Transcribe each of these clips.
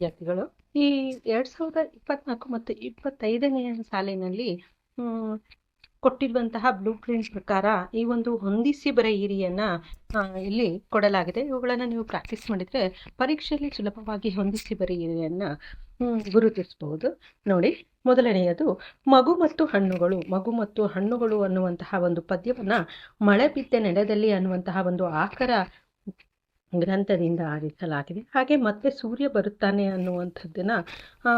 ವಿದ್ಯಾರ್ಥಿಗಳು. ಈ ಎರಡ್ ಸಾವಿರದ ಇಪ್ಪತ್ನಾಲ್ಕು ಮತ್ತು ಇಪ್ಪತ್ತೈದನೆಯ ಸಾಲಿನಲ್ಲಿ ಕೊಟ್ಟಿರುವಂತಹ ಬ್ಲೂ ಪ್ರಿಂಟ್ ಪ್ರಕಾರ ಈ ಒಂದು ಹೊಂದಿಸಿ ಬರೆಯಿರಿಯನ್ನ ಇಲ್ಲಿ ಕೊಡಲಾಗಿದೆ. ಇವುಗಳನ್ನ ನೀವು ಪ್ರಾಕ್ಟೀಸ್ ಮಾಡಿದ್ರೆ ಪರೀಕ್ಷೆಯಲ್ಲಿ ಸುಲಭವಾಗಿ ಹೊಂದಿಸಿ ಬರೆಯಿರಿಯನ್ನ ಗುರುತಿಸಬಹುದು ನೋಡಿ, ಮೊದಲನೆಯದು, ಮಗು ಮತ್ತು ಹಣ್ಣುಗಳು. ಮಗು ಮತ್ತು ಹಣ್ಣುಗಳು ಅನ್ನುವಂತಹ ಒಂದು ಪದ್ಯವನ್ನ ಮಳೆ ಬಿದ್ದ ನೆಲದಲ್ಲಿ ಅನ್ನುವಂತಹ ಒಂದು ಆಕರ ಗ್ರಂಥದಿಂದ ಆರಿಸಲಾಗಿದೆ. ಹಾಗೆ ಮತ್ತೆ ಸೂರ್ಯ ಬರುತ್ತಾನೆ ಅನ್ನುವಂಥದ್ದನ್ನು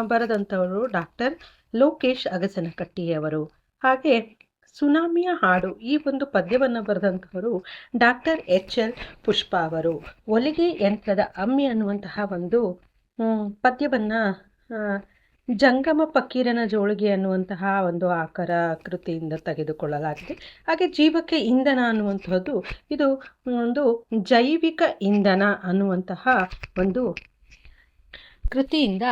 ಬರೆದಂಥವರು ಡಾಕ್ಟರ್ ಲೋಕೇಶ್ ಅಗಸನಕಟ್ಟಿಯವರು. ಹಾಗೆ ಸುನಾಮಿಯ ಹಾಡು, ಈ ಒಂದು ಪದ್ಯವನ್ನು ಬರೆದಂಥವರು ಡಾಕ್ಟರ್ ಎಚ್ ಎಲ್ ಪುಷ್ಪ ಅವರು. ಹೊಲಿಗೆ ಯಂತ್ರದ ಅಮ್ಮಿ ಅನ್ನುವಂತಹ ಒಂದು ಪದ್ಯವನ್ನು ಜಂಗಮ ಪಕ್ಕೀರನ ಜೋಳಿಗೆ ಅನ್ನುವಂತಹ ಒಂದು ಆಕಾರ ಕೃತಿಯಿಂದ ತೆಗೆದುಕೊಳ್ಳಲಾಗಿದೆ. ಹಾಗೆ ಜೀವಕ್ಕೆ ಇಂಧನ ಅನ್ನುವಂಥದ್ದು ಇದು ಒಂದು ಜೈವಿಕ ಇಂಧನ ಅನ್ನುವಂತಹ ಒಂದು ಕೃತಿಯಿಂದ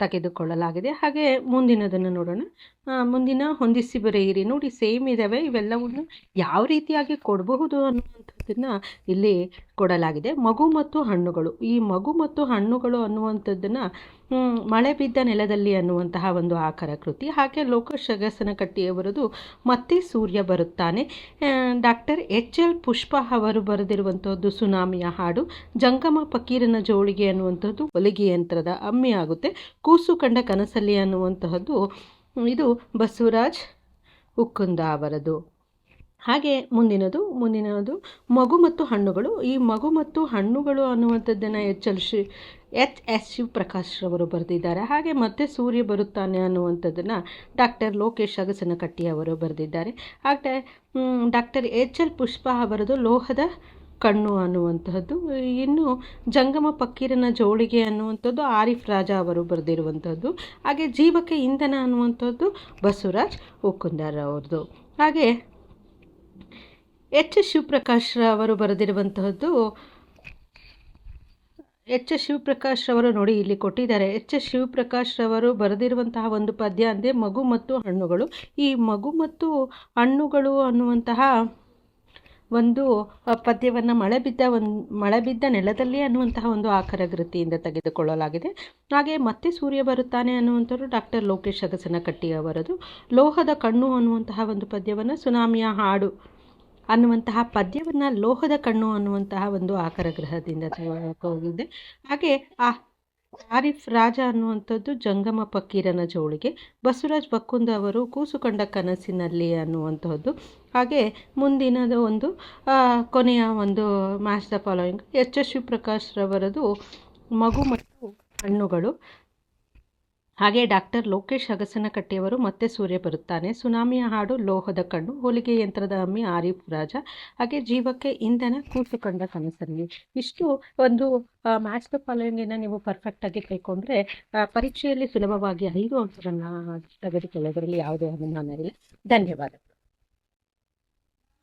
ತೆಗೆದುಕೊಳ್ಳಲಾಗಿದೆ. ಹಾಗೆ ಮುಂದಿನದನ್ನು ನೋಡೋಣ. ಮುಂದಿನ ಹೊಂದಿಸಿ ಬರೆಯಿರಿ. ನೋಡಿ, ಸೇಮ್ ಇದ್ದಾವೆ ಇವೆಲ್ಲವನ್ನು ಯಾವ ರೀತಿಯಾಗಿ ಕೊಡಬಹುದು ಅನ್ನುವಂಥದ್ದನ್ನು ಇಲ್ಲಿ ಕೊಡಲಾಗಿದೆ. ಮಗು ಮತ್ತು ಹಣ್ಣುಗಳು. ಈ ಮಗು ಮತ್ತು ಹಣ್ಣುಗಳು ಅನ್ನುವಂಥದ್ದನ್ನು ಮಳೆ ಬಿದ್ದ ನೆಲದಲ್ಲಿ ಅನ್ನುವಂತಹ ಒಂದು ಆಕರ ಕೃತಿ. ಹಾಗೆ ಲೋಕ ಶಗಸನ ಕಟ್ಟಿಯವರದು ಮತ್ತೆ ಸೂರ್ಯ ಬರುತ್ತಾನೆ. ಡಾಕ್ಟರ್ ಎಚ್ ಎಲ್ ಪುಷ್ಪ ಅವರು ಬರೆದಿರುವಂಥದ್ದು ಸುನಾಮಿಯ ಹಾಡು. ಜಂಗಮ ಪಕೀರನ ಜೋಳಿಗೆ ಅನ್ನುವಂಥದ್ದು ಹೊಲಿಗೆ ಯಂತ್ರದ ಅಮ್ಮಿ ಆಗುತ್ತೆ ಕೂಸು ಕಂಡ ಕನಸಲ್ಲಿ ಅನ್ನುವಂತಹದ್ದು, ಇದು ಬಸವರಾಜ್ ಉಕ್ಕುಂದ ಅವರದು. ಹಾಗೆ ಮುಂದಿನದು ಮುಂದಿನದು ಮಗು ಮತ್ತು ಹಣ್ಣುಗಳು. ಈ ಮಗು ಮತ್ತು ಹಣ್ಣುಗಳು ಅನ್ನುವಂಥದ್ದನ್ನು ಎಚ್ ಎಲ್ ಶಿ ಎಚ್ ಎಸ್ ಶಿವಪ್ರಕಾಶ್ ಅವರು ಬರೆದಿದ್ದಾರೆ. ಹಾಗೆ ಮತ್ತೆ ಸೂರ್ಯ ಬರುತ್ತಾನೆ ಅನ್ನುವಂಥದ್ದನ್ನು ಡಾಕ್ಟರ್ ಲೋಕೇಶ್ ಅಗಸನಕಟ್ಟಿ ಅವರು ಬರೆದಿದ್ದಾರೆ. ಹಾಗೆ ಡಾಕ್ಟರ್ ಎಚ್ ಎಲ್ ಪುಷ್ಪ ಅವರದು ಲೋಹದ ಕಣ್ಣು ಅನ್ನುವಂತಹದ್ದು ಇನ್ನು ಜಂಗಮ ಪಕ್ಕೀರನ ಜೋಳಿಗೆ ಅನ್ನುವಂಥದ್ದು ಆರಿಫ್ ರಾಜ ಅವರು ಬರೆದಿರುವಂಥದ್ದು. ಹಾಗೆ ಜೀವಕ್ಕೆ ಇಂಧನ ಅನ್ನುವಂಥದ್ದು ಬಸವರಾಜ್ ಉಕ್ಕುಂದಾರ್ ಅವ್ರದ್ದು ಹಾಗೆ ಎಚ್ ಶಿವಪ್ರಕಾಶ್ ಅವರು ಬರೆದಿರುವಂತಹದ್ದು, ಎಚ್ ಎಸ್ ಶಿವಪ್ರಕಾಶ್ ಅವರು ನೋಡಿ ಇಲ್ಲಿ ಕೊಟ್ಟಿದ್ದಾರೆ. ಎಚ್ ಎಸ್ ಶಿವಪ್ರಕಾಶ್ ರವರು ಬರೆದಿರುವಂತಹ ಒಂದು ಪದ್ಯ ಅಂದರೆ ಮಗು ಮತ್ತು ಹಣ್ಣುಗಳು. ಈ ಮಗು ಮತ್ತು ಹಣ್ಣುಗಳು ಅನ್ನುವಂತಹ ಒಂದು ಪದ್ಯವನ್ನು ಮಳೆ ಬಿದ್ದ ಒಂದು, ಮಳೆ ಬಿದ್ದ ನೆಲದಲ್ಲಿ ಅನ್ನುವಂತಹ ಒಂದು ಆಕರ ಕೃತಿಯಿಂದ ತೆಗೆದುಕೊಳ್ಳಲಾಗಿದೆ. ಹಾಗೆ ಮತ್ತೆ ಸೂರ್ಯ ಬರುತ್ತಾನೆ ಅನ್ನುವಂಥವ್ರು ಡಾಕ್ಟರ್ ಲೋಕೇಶ್ ಅಗಸನಕಟ್ಟಿ ಅವರದು. ಲೋಹದ ಕಣ್ಣು ಅನ್ನುವಂತಹ ಒಂದು ಪದ್ಯವನ್ನು ಸುನಾಮಿಯ ಹಾಡು ಅನ್ನುವಂತಹ ಪದ್ಯವನ್ನು ಲೋಹದ ಕಣ್ಣು ಅನ್ನುವಂತಹ ಒಂದು ಆಕರ ಗ್ರಹದಿಂದ ಹೋಗಿದೆ. ಹಾಗೆ ಆ ಆರಿಫ್ ರಾಜ ಅನ್ನುವಂಥದ್ದು ಜಂಗಮ ಪಕ್ಕೀರನ ಜೋಳಿಗೆ, ಬಸವರಾಜ್ ಬಕ್ಕುಂದ ಅವರು ಕೂಸು ಕಂಡ ಕನಸಿನಲ್ಲಿ ಅನ್ನುವಂಥದ್ದು. ಹಾಗೆ ಮುಂದಿನದ ಒಂದು ಕೊನೆಯ ಒಂದು match the following H S Shivaprakash ರವರದು ಮಗು ಮತ್ತು ಹಣ್ಣುಗಳು ಹಾಗೆ ಡಾಕ್ಟರ್ ಲೋಕೇಶ್ ಅಗಸನಕಟ್ಟಿಯವರು ಮತ್ತೆ ಸೂರ್ಯ ಬರುತ್ತಾನೆ. ಸುನಾಮಿಯ ಹಾಡು ಲೋಹದ ಕಣ್ಣು, ಹೋಲಿಗೆ ಯಂತ್ರದ ಅಮ್ಮಿ ಆರಿಫ್ ರಾಜ ಹಾಗೆ ಜೀವಕ್ಕೆ ಇಂಧನ ಕೂಸು ಕಂಡ ಕನಸಲ್ಲಿ. ಇಷ್ಟು ಒಂದು ಮ್ಯಾಚ್ ದ ಫಾಲೋಯಿಂಗನ್ನು ನೀವು ಪರ್ಫೆಕ್ಟಾಗಿ ಕೈಕೊಂಡ್ರೆ ಪರೀಕ್ಷೆಯಲ್ಲಿ ಸುಲಭವಾಗಿ ಐದು ಅಂಶಗಳನ್ನು ತೆಗೆದುಕೊಳ್ಳೋದ್ರಲ್ಲಿ ಯಾವುದೇ ಅನುಮಾನ ಇಲ್ಲ. ಧನ್ಯವಾದಗಳು.